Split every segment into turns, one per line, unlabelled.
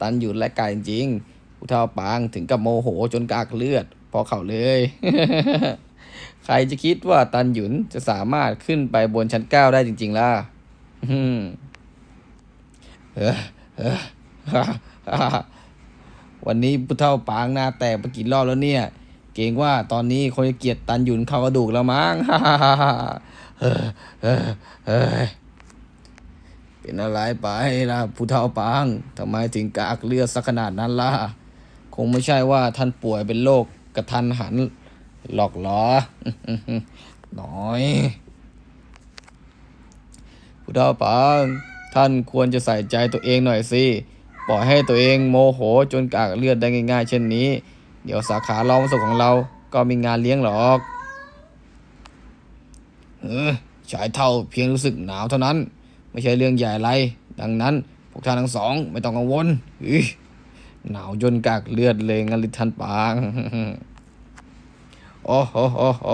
ตันหยุดและกายจริงๆผู้เท่าปางถึงกับโมโหจนกากเลือด พอเข่าเลย ใครจะคิดว่าตันหยุนจะสามารถขึ้นไปบนชั้นเก้าได้จริง ๆ ล่ะเอเฮ่าฮ่าฮ่าวันนี้ผู้เท่าปางหน้าแตกไปกี่รอบแล้วเนี่ย เกรงว่าตอนนี้คนจะเกลียดตันหยุนเข้ากระดูกแล้วมั้งฮ่าฮ่าฮ่าฮ่า เป็นอะไรไปล่ะผู้เฒ่าปางทำไมถึงกากเลือดสักขนาดนั้นล่ะ คงไม่ใช่ว่าท่านป่วยเป็นโรคกระทันหันหลอกหรอน้อยผู้เฒ่าปางท่านควรจะใส่ใจตัวเองหน่อยสิ ปล่อยให้ตัวเองโมโหจนกากเลือดได้ง่าย ๆ เช่นนี้ เดี๋ยวสาขาลองสุขของเราก็มีงานเลี้ยงหรอกเออชายเท่าเพียงรู้สึกหนาวเท่านั้น ไม่ใช่เรื่องใหญ่อะไร ดังนั้นพวกท่านทั้งสองไม่ต้องกังวลอุ๊ยหนาวจนกากเลือดเลยงั้นหรือท่านปางโอ้โหโอ้โห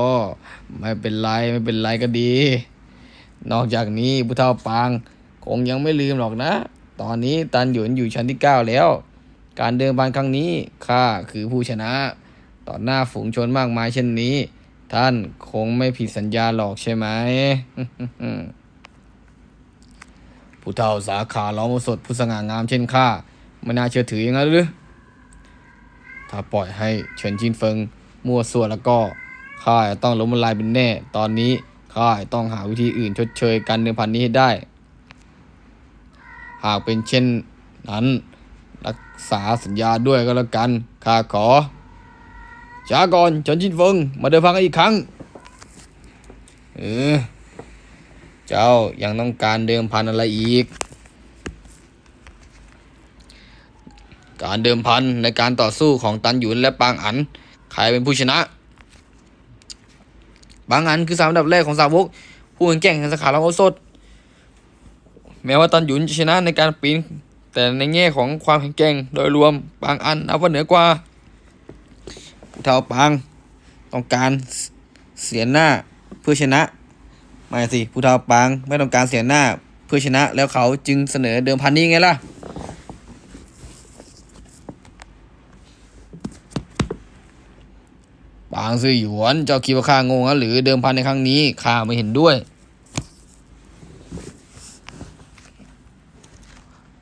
ไม่เป็นไรไม่เป็นไรก็ดี นอกจากนี้ผู้เฒ่าปางคงยังไม่ลืมหรอกนะ ตอนนี้ตันหยวนอยู่ชั้นที่เก้าแล้ว การเดินบานครั้งนี้ข้าคือผู้ชนะ ต่อหน้าฝูงชนมากมายเช่นนี้ ท่านคงไม่ผิดสัญญาหรอกใช่ไหม ผู้เฒ่าสาขาล้อมสดผู้สง่างามเช่นข้าไม่น่าเชื่อถืออย่างนั้นหรือ ถ้าปล่อยให้เฉินจินเฟิง มั่วส่วนแล้วก็ข้าจะต้องล้มละลายเป็นแน่ ตอนนี้ข้าจะต้องหาวิธีอื่นชดเชยการเดิมพันนี้ให้ได้ หากเป็นเช่นนั้นรักษาสัญญาด้วยก็แล้วกันข้าขอช้าก่อนเฉินจินเฟิง มาเดินพังกันอีกครั้ง เออ เจ้ายังต้องการเดิมพันอะไรอีก การเดิมพันในการต่อสู้ของตันหยุนและปางอัน ใครเป็นผู้ชนะ ปางอันคือสามอันดับแรกของสาวก ผู้แข่งแกร่งสาขาลองโอสดแม้ว่าตันหยุนจะชนะในการปีน แต่ในแง่ของความแข็งแกร่งโดยรวมปางอันนับว่าเหนือกว่าเท่าปางต้องการเสียหน้าเพื่อชนะ ไม่สิผู้เฒ่าปางไม่ต้องการเสียหน้าเพื่อชนะแล้วเขาจึงเสนอเดิมพันนี้ไงล่ะปางซื่อหยวนเจ้าคิดว่าข้างงงหรือเดิมพันในครั้งนี้ข้าไม่เห็นด้วย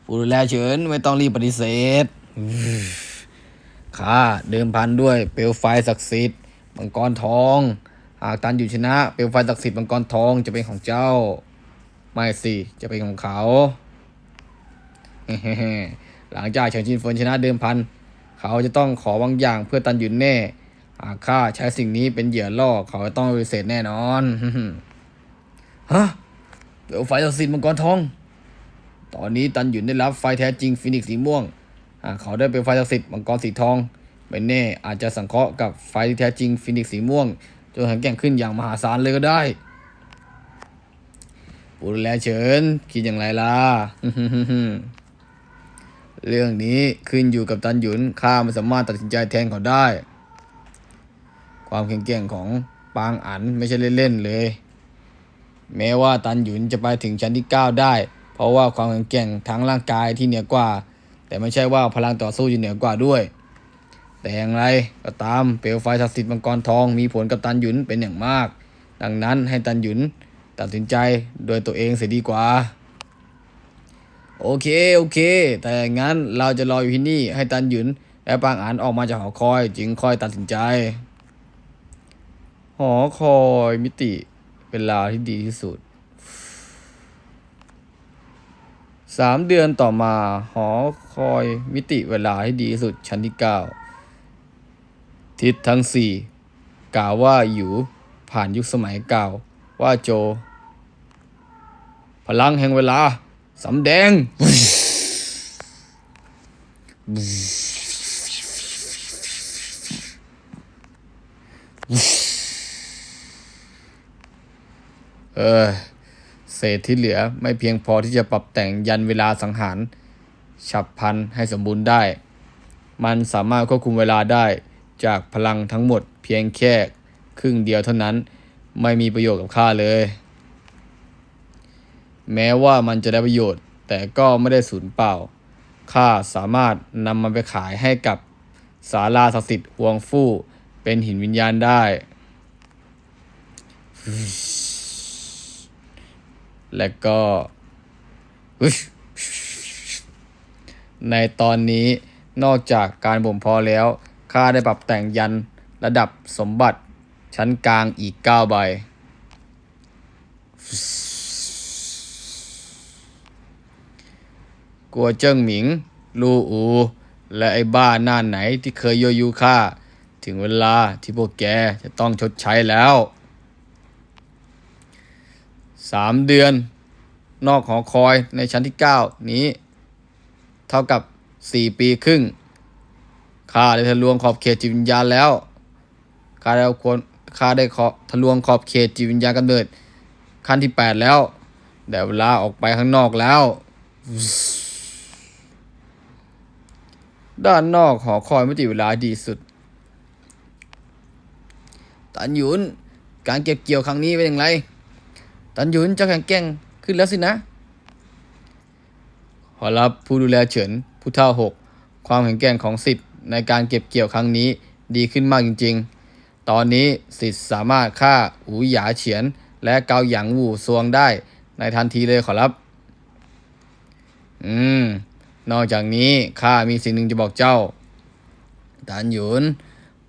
ผู้ดูแลเฉินไม่ต้องรีบปฏิเสธข้าเดิมพันด้วยเปลวไฟศักดิ์สิทธิ์มังกรทอง หากตันอยู่ชนะเปลวไฟศักดิ์สิทธิ์มังกรทองจะเป็นของเจ้า ไม่สิจะเป็นของเขาหลังจากเฉินจินเฟินชนะเดิมพัน เขาจะต้องขอบางอย่างเพื่อตันหยุนแน่ หากข้าใช้สิ่งนี้เป็นเหยื่อล่อเขาจะต้องปฏิเสธแน่นอนฮะเปลวไฟศักดิ์สิทธิ์มังกรทอง ตอนนี้ตันหยุนได้รับไฟแท้จริงฟินิกสีม่วงหากเขาได้เป็นไฟศักดิ์สิทธิ์มังกรสีทองไม่แน่อาจจะสังเคราะห์กับไฟที่แท้จริงฟินิกสีม่วง จนแข็งแกร่งขึ้นอย่างมหาศาลเลยก็ได้ผู้ดูแลเฉินคิดอย่างไรล่ะ เรื่องนี้ขึ้นอยู่กับตันหยุนข้าไม่สามารถตัดสินใจแทนเขาได้ ความแข็งแกร่งของปางอันไม่ใช่เล่นๆเลย แม้ว่าตันหยุนจะไปถึงชั้นที่ 9 ได้ เพราะว่าความแข็งแกร่งทั้งร่างกายที่เหนือกว่า แต่ไม่ใช่ว่าพลังต่อสู้จะเหนือกว่าด้วย แต่อย่างไรก็ตามเปลวไฟศักดิ์สิทธิ์มังกรทองมีผลกับตันหยุนเป็นอย่างมาก ดังนั้นให้ตันหยุนตัดสินใจโดยตัวเองเสียดีกว่า โอเคโอเค แต่อย่างนั้นเราจะรออยู่ที่นี่ให้ตันหยุนและปางอันออกมาจากหอคอย จึงค่อยตัดสินใจ หอคอยมิติเป็นลาที่ดีที่สุดสามเดือนต่อมาหอคอยมิติเวลาที่ดีที่สุดชั้นที่เก้า ทิศทั้งสี่กล่าวว่าอยู่ผ่านยุคสมัยเก่าว่าโจ พลังแห่งเวลาสำแดง เออ เศษที่เหลือไม่เพียงพอที่จะปรับแต่งยันเวลาสังหาร ฉับพันให้สมบูรณ์ได้ มันสามารถควบคุมเวลาได้ จากพลังทั้งหมดเพียงแค่ครึ่งเดียวเท่านั้น ไม่มีประโยชน์กับข้าเลย แม้ว่ามันจะได้ประโยชน์ แต่ก็ไม่ได้สูญเปล่าข้าสามารถนำมันไปขายให้กับศาลาศักดิ์สิทธิ์ฮวงฟู่เป็นหินวิญญาณได้ และก็ ในตอนนี้นอกจากการบ่มเพาะแล้ว ข้าได้ปรับแต่งยันระดับสมบัติชั้นกลางอีก 9 ใบกัวเจิ้งหมิง ลูอู และไอ้บ้าหน้าไหนที่เคยโยยูข้า ถึงเวลาที่พวกแกจะต้องชดใช้แล้วสามเดือน นอกหอคอยในชั้นที่เก้านี้ เท่ากับสี่ปีครึ่ง ข้าได้ทะลวงขอบเขตจิตวิญญาณแล้วข้าได้เอาควรข้าได้ขอทะลวงขอบเขตจิตวิญญาณกำเนิด ขั้นที่แปดแล้วแต่เวลาออกไปข้างนอกแล้ว ด้านนอกหอคอยม่ติเวลาดีสุดตันหยุน การเก็บเกี่ยวครั้งนี้เป็นอย่างไร ตันหยุนเจะแข็งแกร่งขึ้นแล้วสินะ ขอรับผู้ดูแลเฉินผู้เท่าหก ความแข็งแกร่งของสิทธิ์ ในการเก็บเกี่ยวครั้งนี้ดีขึ้นมากจริง ๆ ตอนนี้สิทธิ์สามารถฆ่าอูหยาเฉียน และเกาหยางหูซวงได้ในทันทีเลยขอรับ อืม นอกจากนี้ข้ามีสิ่งหนึ่งจะบอกเจ้าตันหยุน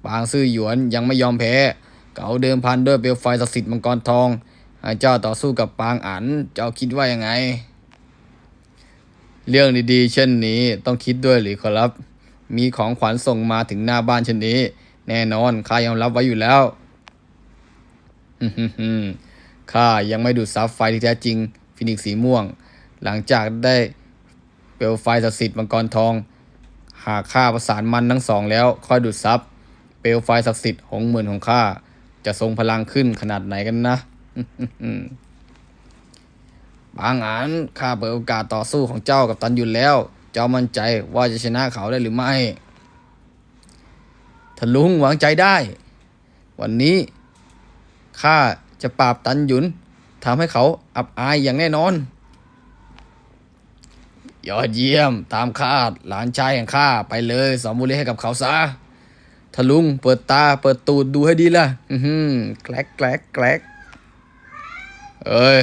ปางซื่อหยวนยังไม่ยอมแพ้ เขาเดิมพันด้วยเปลวไฟศักดิ์สิทธิ์มังกรทองให้เจ้าต่อสู้กับปางอัน เจ้าคิดว่ายังไง เรื่องดีๆ เช่นนี้ต้องคิดด้วยหรือขอรับ มีของขวัญส่งมาถึงหน้าบ้านเช่นนี้ แน่นอนข้ายอมรับไว้อยู่แล้วข้ายังไม่ดูดซับไฟที่แท้จริง ฟินิกซ์สีม่วง หลังจากได้เปลวไฟศักดิ์สิทธิ์มังกรทอง หากข้าประสานมันทั้งสองแล้ว ค่อยดูดซับเปลวไฟศักดิ์สิทธิ์หงหมื่นของข้าจะทรงพลังขึ้นขนาดไหนกันนะบางอันข้าเปิดโอกาสต่อสู้ของเจ้ากับตันยุนแล้ว เจ้ามั่นใจว่าจะชนะเขาได้หรือไม่ทะลุงหวางใจได้ วันนี้ข้าจะปราบตันหยุนทำให้เขาอับอายอย่างแน่นอน ยอดเยี่ยมตามคาดหลานชายแห่งข้าไปเลยสอนบุรีให้กับเขาซะทะลุงเปิดตาเปิดตูดดูให้ดีล่ะ อือหือแกลกแกลกแกลกเอ้ย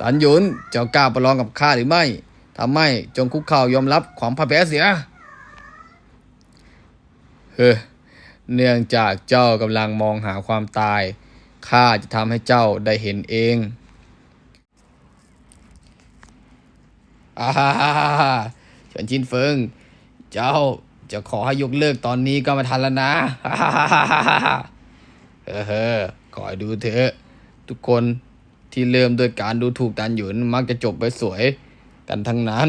ตันหยุนเจ้ากล้าประลองกับข้าหรือไม่ถ้าไม่จงคุกเข่ายอมรับความพ่ายแพ้เสีย เฮ้อเนื่องจากเจ้ากำลังมองหาความตาย ข้าจะทำให้เจ้าได้เห็นเองอาฮ่าฮ่าฮ่าฮ่าเฉินชินเฟิง เจ้าจะขอให้ยกเลิกตอนนี้ก็ไม่ทันแล้วนะฮ่าฮ่าฮ่าฮ่าเอเฮ้อคอยดูเถอะ ทุกคน ที่เริ่มด้วยการดูถูกตันหยุนมักจะจบไปสวยกันทั้งนั้น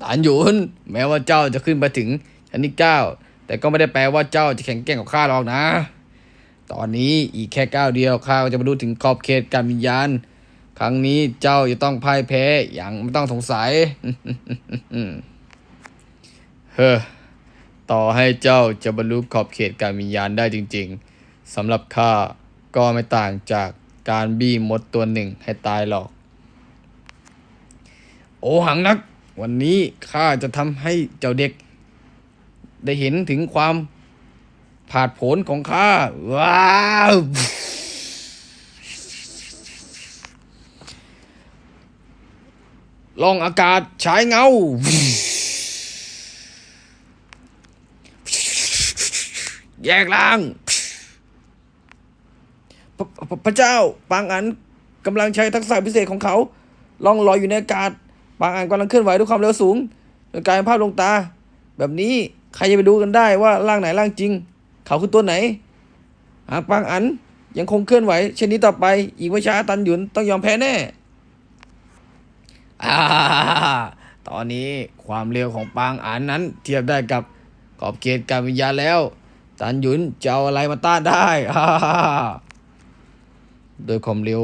ตานหยุนแม้ว่าเจ้าจะขึ้นไปถึงชั้นที่เก้าแต่ก็ไม่ได้แปลว่าเจ้าจะแข็งแกร่งกว่าข้าหรอกนะ ตอนนี้อีกแค่ก้าวเดียวข้าจะบรรลุถึงขอบเขตการวิญญาณ ครั้งนี้เจ้าจะต้องพ่ายแพ้อย่างไม่ต้องสงสัย เฮ้อ ต่อให้เจ้าจะบรรลุขอบเขตการวิญญาณได้จริงๆสำหรับข้าก็ไม่ต่างจากการบี้มดตัวหนึ่งให้ตายหรอก โอหังนัก วันนี้ข้าจะทำให้เจ้าเด็ก ได้เห็นถึงความผาดผนของข้า ว้าวลองอากาศฉายเงา แยกล่างพพระพระเจ้าปางอันกำลังใช้ทักษะพิเศษของเขาล่องลอยอยู่ในอากาศปางอันกำลังเคลื่อนไหวด้วยความเร็วสูงกลายเป็นภาพลงตา แบบนี้ใครจะไปดูกันได้ว่าร่างไหนร่างจริง เขาคือตัวไหนหากปางอันยังคงเคลื่อนไหว เช่นนี้ต่อไป อีกไม่ช้าตันหยุนต้องยอมแพ้แน่อาตอนนี้ความเร็วของปางอันนั้น เทียบได้กับขอบเขตการวิญญาณแล้ว ตันหยุนจะเอาอะไรมาต้านได้โดยความเร็ว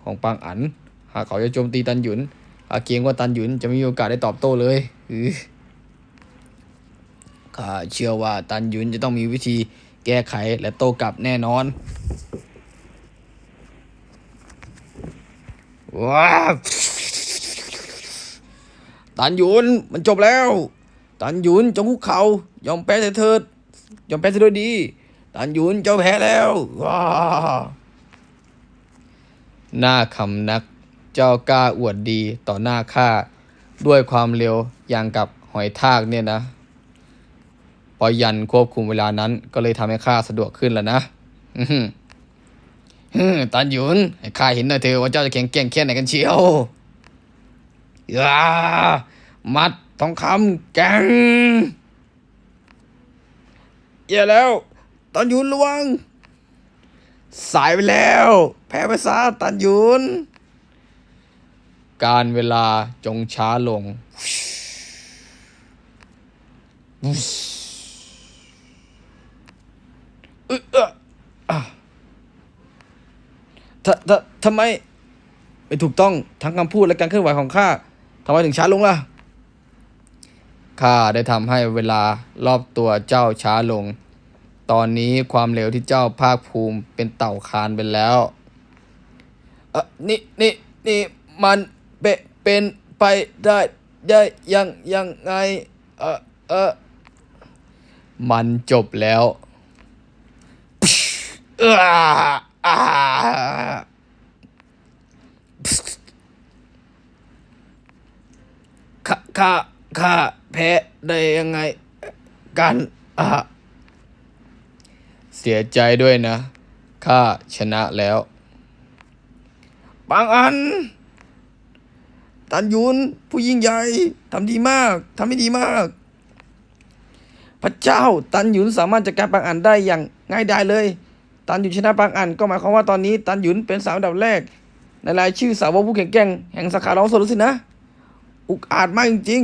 ของปางอัน หากเขาจะโจมตีตันหยุนหาเกรงว่าตันหยุนจะไม่มีโอกาสได้ตอบโต้เลยข้าเชื่อว่าตันหยุนจะต้องมีวิธีแก้ไขและโต้กลับแน่นอนว้าวตันหยุนมันจบแล้ว ตันหยุนจงคุกเขายอมแพ้เถิด ยอมแพ้เสียด้วยดีตันยุนเจ้าแพ้แล้วว้าหน้าคำนัก เจ้ากล้าอวดดีต่อหน้าข้าด้วยความเร็วอย่างกับหอยทากเนี่ยนะพอยันควบคุมเวลานั้นก็เลยทำให้ข้าสะดวกขึ้นแล้วนะฮึตันหยุนให้ข้าเห็นหน่อยเถอะว่าเจ้าจะแข็งแกร่งแค่ไหนกันเชียวอย่ามัดทองคำแกง อย่าแล้วตันยุนระวัง สายไปแล้ว แพ้ไปซะตันยุน การเวลาจงช้าลงเออเอออะทททำไม ไม่ถูกต้องทั้งคำพูดและการเคลื่อนไหวของข้าทำไมถึงช้าลงล่ะ ข้าได้ทำให้เวลารอบตัวเจ้าช้าลง ตอนนี้ความเร็วที่เจ้าภาคภูมิเป็นเต่าคานไปแล้ว เออนี่นี่นี่มันเปนเป็นไปได้ได้ยังยังไง เออเออมันจบแล้วค่าข้าข้าข้าแพ้ได้ยังไง กันอ่า เสียใจด้วยนะ ข้าชนะแล้ว บางอัน ตันยุนผู้ยิ่งใหญ่ทำดีมากทำให้ดีมาก พระเจ้าตันหยุนสามารถจัดการปางอันได้อย่างง่ายดายเลย ตันหยุนชนะปางอัน ก็หมายความว่าตอนนี้ ตันหยุนเป็นสาวดับแรก ในรายชื่อสาวกผู้แข็งแกร่งแห่งสาขาร้องสดสินะ อุกอาจมากจริง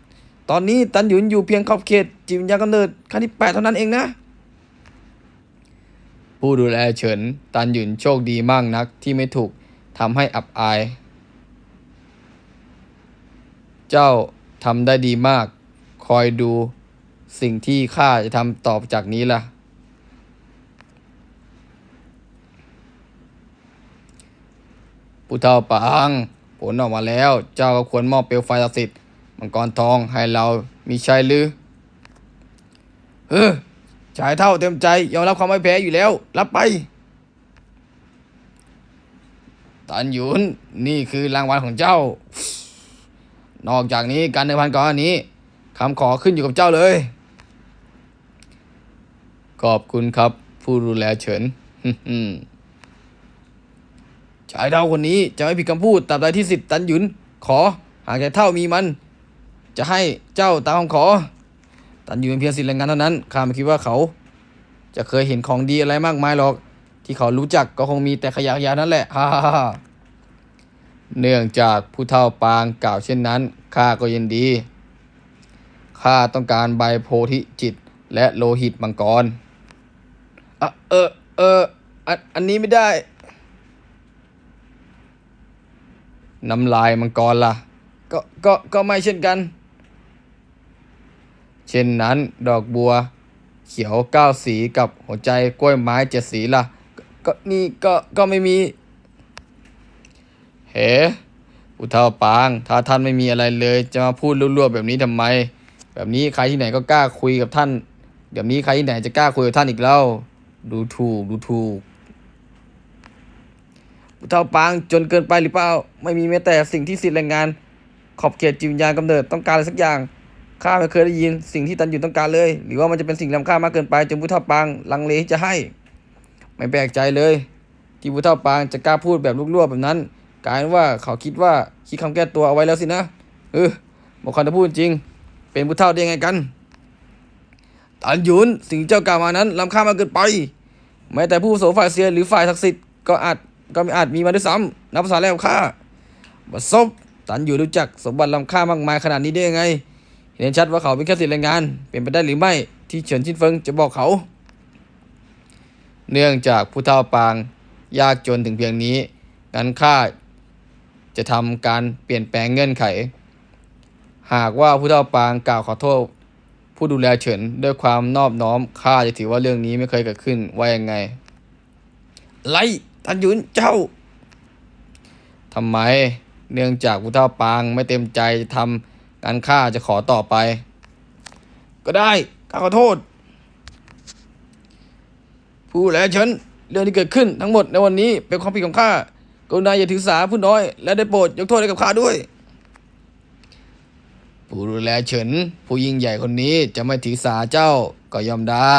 ๆตอนนี้ตันหยุนอยู่เพียงขอบเขตจิตวิญญาณกำเนิดขั้นที่แปดเท่านั้นเองนะ ผู้ดูแลเฉินตันหยุนโชคดีมากนักที่ไม่ถูกทำให้อับอาย เจ้าทำได้ดีมาก คอยดูสิ่งที่ข้าจะทำต่อจากนี้ล่ะ ผู้เฒ่าปางผลออกมาแล้ว เจ้าก็ควรมอบเปลวไฟศักดิ์สิทธิ์มังกรทองให้เรามีชัยหรือเออ ชายเท่าเต็มใจยอมรับความไม่แพ้อยู่แล้ว รับไปตันหยุนนี่คือรางวัลของเจ้า นอกจากนี้การในพันก่อนนนี้คำขอขึ้นอยู่กับเจ้าเลย ขอบคุณครับ ผู้ดูแลเฉินชายเท่าคนนี้จะไม่ผิดคำพูดตราบใดที่สิทธิ์ตันหยุน ขอหากชายเท่ามีมัน จะให้เจ้าตามคำขอ ตันยุนเป็นเพียงสิทธิ์แรงงานเท่านั้นข้าไม่คิดว่าเขา จะเคยเห็นของดีอะไรมากมายหรอก ที่เขารู้จักก็คงมีแต่ขยะขยะนั่นแหละฮ่าฮ่าฮ่าเนื่องจากผู้เฒ่าปางกล่าวเช่นนั้นข้าก็ยินดีข้าต้องการใบโพธิจิตและโลหิตมังกรอะเออเอออันอันนี้ไม่ได้ น้ำลายมังกรล่ะ ก็ก็ก็ไม่เช่นกัน เช่นนั้นดอกบัว เขียวเก้าสีกับหัวใจกล้วยไม้เจ็ดสีล่ะ ก็นี่ก็ก็ไม่มี เฮ้อุเทาปาง ถ้าท่านไม่มีอะไรเลย จะมาพูดรั่วๆแบบนี้ทำไม แบบนี้ใครที่ไหนก็กล้าคุยกับท่านเดี๋ยวนี้ใครที่ไหนจะกล้าคุยกับท่านอีกแล้วดูถูกดูถูกอุเทาปางจนเกินไปหรือเปล่า ไม่มีแม้แต่สิ่งที่สิทธิแรงงาน ขอบเขตจิตวิญญาณกำเนิดต้องการอะไรสักอย่าง ข้าไม่เคยได้ยินสิ่งที่ตันอยู่ต้องการเลย หรือว่ามันจะเป็นสิ่งล้ำค่ามากเกินไปจนผู้เฒ่าปางลังเลที่จะให้ ไม่แปลกใจเลย ที่ผู้เฒ่าปางจะกล้าพูดแบบลุกๆแบบนั้น กลายเป็นว่าเขาคิดว่าคิดคำแก้ตัวเอาไว้แล้วสินะเออบอกคำจะพูดจริง เป็นผู้เฒ่าได้ยังไงกันตันยุนสิ่งเจ้ากล่าวมานั้นล้ำค่ามากเกินไปแม้แต่ผู้โสฝ่ายเสียหรือฝ่ายศักดิ์สิทธิ์ก็อาจก็ไม่อาจมีมาด้วยซ้ำนับภาษาแล้วข้าบัดซบตันอยู่รู้จักสมบัติล้ำค่ามากมายขนาดนี้ได้ยังไง เห็นชัดว่าเขาเป็นแค่ศิษย์แรงงาน เป็นไปได้หรือไม่ที่เฉินชินเฟิงจะบอกเขา เนื่องจากผู้เฒ่าปางยากจนถึงเพียงนี้งั้นข้าจะทำการเปลี่ยนแปลงเงื่อนไข หากว่าผู้เฒ่าปางกล่าวขอโทษ ผู้ดูแลเฉินด้วยความนอบน้อมข้าจะถือว่าเรื่องนี้ไม่เคยเกิดขึ้นว่ายังไง ไล่ทันยุนเจ้าทำไมเนื่องจากผู้เฒ่าปางไม่เต็มใจจะทำ การข้าจะขอต่อไป ก็ได้ข้าขอโทษ ผู้และฉันเรื่องที่เกิดขึ้นทั้งหมดในวันนี้เป็นความผิดของข้ากรุณาอย่าถือสาผู้น้อย และได้โปรดยกโทษให้กับข้าด้วย ผู้ดูแลเฉิน ผู้ยิ่งใหญ่คนนี้จะไม่ถือสาเจ้าก็ยอมได้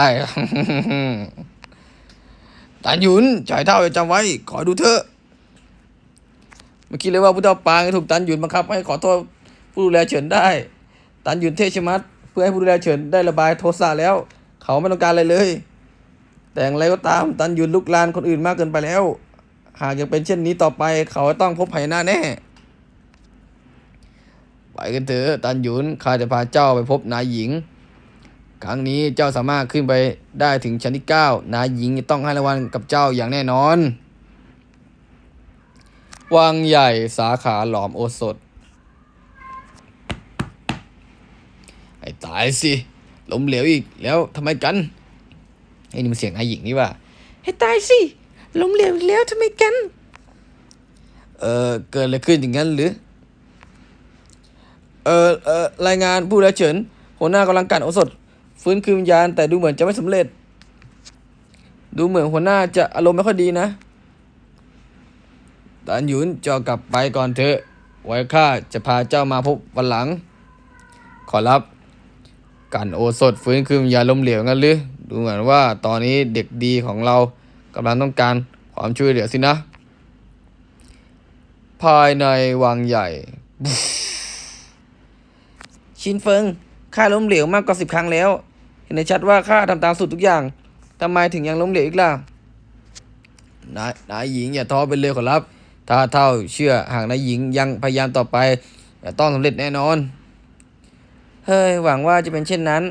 ตานหยุนจ่ายเท่าให้จำไว้ ขอดูเถอะเมื่อกี้เลยว่าผู้เฒ่าปางถูกตันหยุนบังคับให้ขอโทษ ผู้ดูแลเฉินได้ ตันหยุนเทชมัดเพื่อให้ผู้ดูแลเฉินได้ระบายโทสะแล้ว เขาไม่ต้องการอะไรเลย แต่อย่างไรก็ตามตันหยุนลุกลานคนอื่นมากเกินไปแล้ว หากยังเป็นเช่นนี้ต่อไป เขาจะต้องพบภัยหน้าแน่ไปกันเถอะตันหยุนข้าจะพาเจ้าไปพบนายหญิง ครั้งนี้เจ้าสามารถขึ้นไปได้ถึงชั้นที่เก้านายหญิงต้องให้รางวัลกับเจ้าอย่างแน่นอนวังใหญ่สาขาหลอมโอสถ ไอ้ตายสิล้มเหลวอีกแล้วทำไมกันไอ้นี่มันเสียงนายหญิงนี่ว่า
ให้ตายสิล้มเหลวอีกแล้วทำไมกัน
เออเกิดอะไรขึ้นอย่างนั้นหรือ เออเออรายงานผู้รับเฉินหัวหน้ากำลังการโอสถ ฟื้นคืนวิญญาณแต่ดูเหมือนจะไม่สำเร็จ ดูเหมือนหัวหน้าจะอารมณ์ไม่ค่อยดีนะตานหยุนเจ้ากลับไปก่อนเถอะ ไว้ข้าจะพาเจ้ามาพบวันหลัง ขอรับ การโอสถฟื้นคืนวิญญาณล้มเหลวงั้นหรือดูเหมือนว่าตอนนี้เด็กดีของเรากำลังต้องการความช่วยเหลือสินะ ภายในวังใหญ่
ชินเฟิงข้าล้มเหลวมากกว่าสิบครั้งแล้ว เห็นได้ชัดว่าข้าทำตามสูตรทุกอย่างทำไมถึงยังล้มเหลวอีกล่ะ
นายนายหญิงอย่าท้อไปเลยขอรับ ถ้าเท่าเชื่อหากนายหญิงยังพยายามต่อไปจะต้องสำเร็จแน่นอน
เฮ้ยหวังว่าจะเป็นเช่นนั้น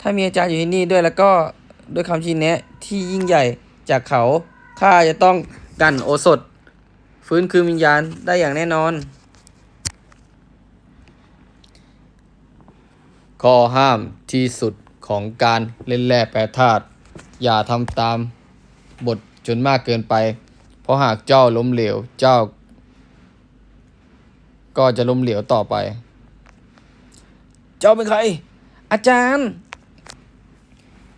ถ้ามีอาจารย์อยู่ที่นี่ด้วยแล้วก็ด้วยคำชี้แนะที่ยิ่งใหญ่จากเขาข้าจะต้องกันโอสถ ฟื้นคืนวิญญาณได้อย่างแน่นอน
ข้อห้ามที่สุดของการเล่นแร่แปรธาตุอย่าทำตามบทจนมากเกินไป เพราะหากเจ้าล้มเหลวเจ้า ก็จะล้มเหลวต่อไป จ้าเป็นใคร
อาจารย์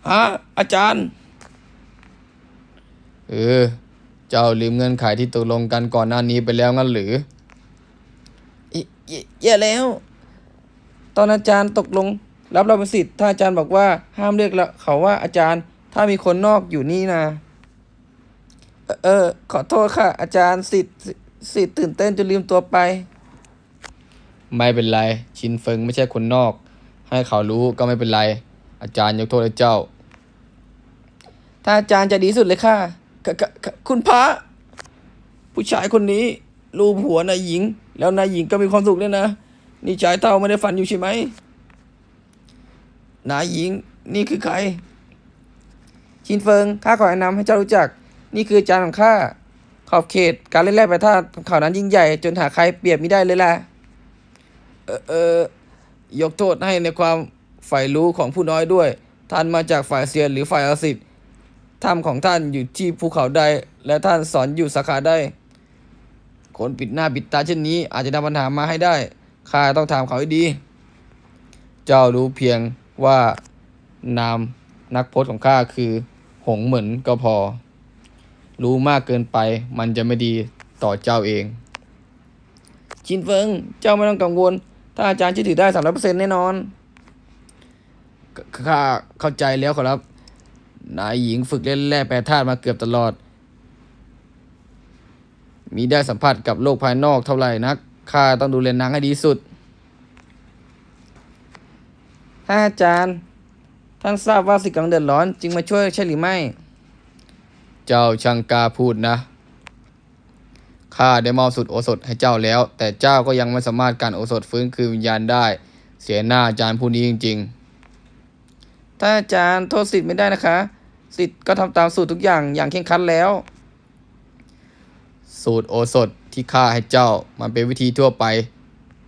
ฮะอาจารย์ เออ เจ้าลืมเงื่อนไขที่ตกลงกันก่อนหน้านี้ไปแล้วงั้นหรือ
เยเยแย่แล้ว ตอนอาจารย์ตกลง รับเราเป็นสิทธิ์ถ้าอาจารย์บอกว่าห้ามเรียกละเขาว่าอาจารย์ ถ้ามีคนนอกอยู่นี่นะเออเออขอโทษค่ะ อาจารย์สิทธิ์สิสิทธิ์ตื่นเต้นจนลืมตัวไป
ไม่เป็นไร ชินเฟิงไม่ใช่คนนอก ให้เขารู้ก็ไม่เป็นไร อาจารย์ยกโทษให้เจ้า
ถ้าอาจารย์จะดีสุดเลยค่ะกกกคุณพระ ผู้ชายคนนี้ รูปหัวนายหญิง แล้วนายหญิงก็มีความสุขด้วยนะ นี่ชายเท่าไม่ได้ฝันอยู่ใช่ไหมนายหญิง นี่คือใคร ชินเฟิงข้าขอแนะนำให้เจ้ารู้จัก นี่คืออาจารย์ของข้าขอบเขตการเล่นแร่ไปท่าของเขานั้นยิ่งใหญ่ จนหาใครเปรียบไม่ได้เลยล่ะ
เออยกโทษให้ในความใฝ่รู้ของผู้น้อยด้วย ท่านมาจากฝ่ายเซียนหรือฝ่ายอาสิทธิ์ถ้ำของท่านอยู่ที่ภูเขาใด และท่านสอนอยู่สาขาใดคนปิดหน้าปิดตาเช่นนี้ อาจจะนำปัญหามาให้ได้ ข้าต้องถามเขาให้ดี เจ้ารู้เพียงว่านามนักพจน์ของข้าคือหงเหมือนก็พอ รู้มากเกินไปมันจะไม่ดีต่อเจ้าเอง
ชินเฟิง เจ้าไม่ต้องกังวล ถ้าอาจารย์เชื่อถือได้สามร้อยเปอร์เซ็นต์แน่นอน
ข้าเข้าใจแล้วขอรับ นายหญิงฝึกเล่นแร่แปรธาตุมาเกือบตลอด มีได้สัมผัสกับโลกภายนอกเท่าไหร่นักข้าต้องดูแลนางให้ดีที่สุด
ถ้าอาจารย์ ท่านทราบว่าสิทธิ์กำลังเดือดร้อน จึงมาช่วยใช่หรือไม่
เจ้าช่างกล้าพูดนะ ข้าได้มอบสูตรโอสถให้เจ้าแล้ว แต่เจ้าก็ยังไม่สามารถการโอสถฟื้นคืนวิญญาณได้ เสียหน้าอาจารย์ผู้นี้จริงๆ
ถ้าอาจารย์โทษสิทธิ์ไม่ได้นะคะ สิทธิ์ก็ทำตามสูตรทุกอย่างอย่างเคร่งครัดแล้ว
สูตรโอสถที่ข้าให้เจ้ามันเป็นวิธีทั่วไป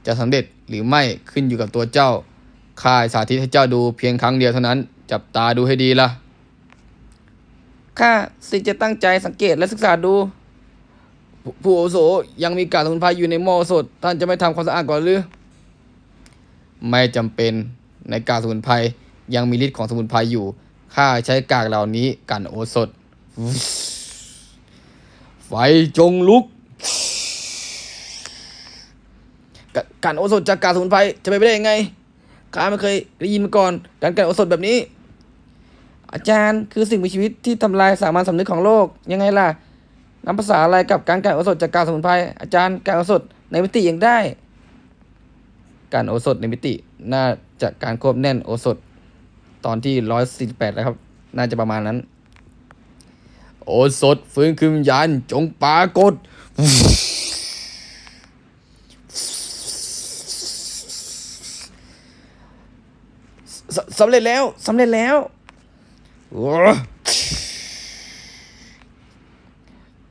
จะสำเร็จหรือไม่ขึ้นอยู่กับตัวเจ้าข้าสาธิตให้เจ้าดูเพียงครั้งเดียวเท่านั้น จับตาดูให้ดีละ
ข้าสิทธิ์จะตั้งใจสังเกตและศึกษาดู
ผู้ผู้อโสยังมีกากสมุนไพรอยู่ในหม้อสถท่านจะไม่ทำความสะอาดก่อนหรือ ไม่จำเป็นในกากสมุนไพรยังมีฤทธิ์ของสมุนไพรอยู่ ข้าใช้กากเหล่านี้กันโอสถ ไฟจงลุก
กะการโอสถจากกากสมุนไพรจะไปไได้ยังไง ข้าไม่เคยได้ยินมาก่อนการการโอสถแบบนี้ อาจารย์คือสิ่งมีชีวิตที่ทำลายสามัญสำนึกของโลกยังไงล่ะ น้ำภาษาอะไรกับการการโอสถจากกากสมุนไพรอาจารย์การโอสถในมิติยังได้ การโอสถในมิติน่าจะการควบแน่นโอสถตอนที่ร้อยสี่แปดแล้วครับ น่าจะประมาณนั้น
โอสถฟื้นคืนวิญญาณจงปรากฏ
สสำเร็จแล้วสำเร็จแล้ว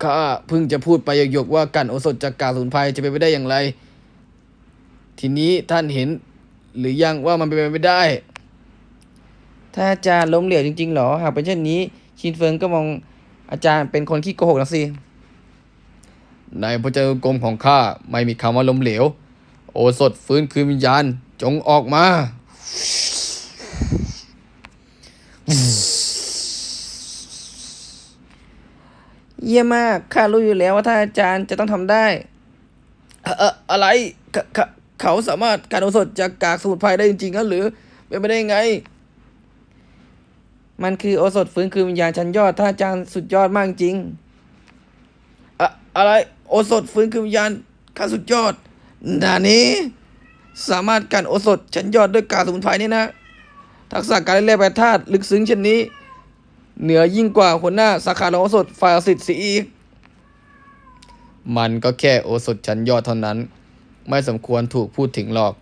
ข้าเพิ่งจะพูดไปหยกๆว่ากันโอสถจากกาสมุนไพรจะเป็นไปได้อย่างไร ทีนี้ท่านเห็น หรือยังว่ามันเป็นไปไม่ได้
ถ้าอาจารย์ล้มเหลวจริงๆหรอ หากเป็นเช่นนี้ ชินเฟิงก็มองอาจารย์เป็นคนขี้โกหกนะสิ
ในพระเจนากรมของข้าไม่มีคำว่าล้มเหลว โอสถฟื้นคืนวิญญาณจงออกมา
เยี่ยมมาก ข้ารู้อยู่แล้วว่าถ้าอาจารย์จะต้องทำได้
เอ่ออะไร เขขาสามารถการโอสถจากกากสมุนไพรได้จริงๆงั้นหรือ เป็นไปได้ไง
มันคือโอสถฟื้นคืนวิญญาณชั้นยอดถ้าอาจารย์สุดยอดมากจริง
อะอะไร โอสถฟื้นคืนวิญญาณขั้นสุดยอดนานี้ สามารถกันโอสถชั้นยอดด้วยกากสมุนไพรนี่นะ ทักษะการเล่นแร่แปรธาตุลึกซึ้งเช่นนี้ เหนือยิ่งกว่าหัวหน้าสาขาของโอสถฝ่ายอสิทธิ์สีอีก มันก็แค่โอสถชั้นยอดเท่านั้น ไม่สมควรถูกพูดถึงหรอก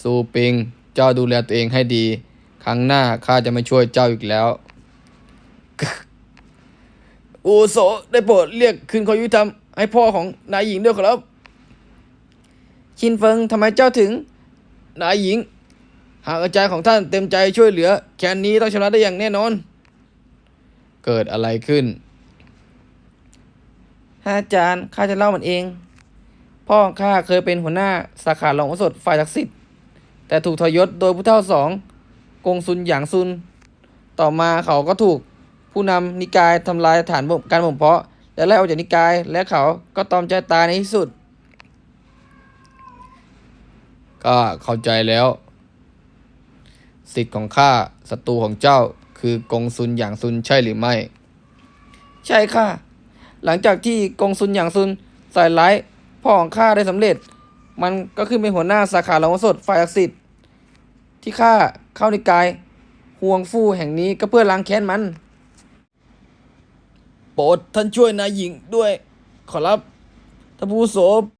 ซูปิง เจ้าดูแลตัวเองให้ดี ครั้งหน้าข้าจะไม่ช่วยเจ้าอีกแล้วอูโสได้โปรดเรียกคืนความยุติธรรมให้พ่อของนายหญิงด้วยครับ
ชินเฟิงทำไมเจ้าถึง
นายหญิง หากอาจารย์ของท่านเต็มใจช่วยเหลือ แคนนี้ต้องชนะได้อย่างแน่นอน เกิดอะไรขึ้น
ถ้าอาจารย์ข้าจะเล่ามันเอง พ่อของข้าเคยเป็นหัวหน้าสาขาหลงโอสถฝ่ายศักดิ์สิทธิ์แต่ถูกทรยศโดยผู้เฒ่าสองกงซุนหยางซุน ต่อมาเขาก็ถูกผู้นำนิกายทำลายฐานบ่มการบ่มเพาะ และไล่ออกจากนิกายและเขาก็ตอมใจตายในที่สุด
ก็เข้าใจแล้ว สิทธิ์ของข้าศัตรูของเจ้า คือกงซุนอย่างซุนใช่หรือไม่
ใช่ค่ะ หลังจากที่กงซุนหยางซุนใส่ร้ายพ่อของข้าได้สำเร็จ มันก็ขึ้นเป็นหัวหน้าสาขาหลงโอสถฝ่ายศักดิ์สิทธิ์ที่ข้าเข้านิกายห่วงฟู่แห่งนี้ก็เพื่อล้างแค้นมัน
โปรดท่านช่วยนายหญิงด้วย ขอรับท่านผู้อาวุโส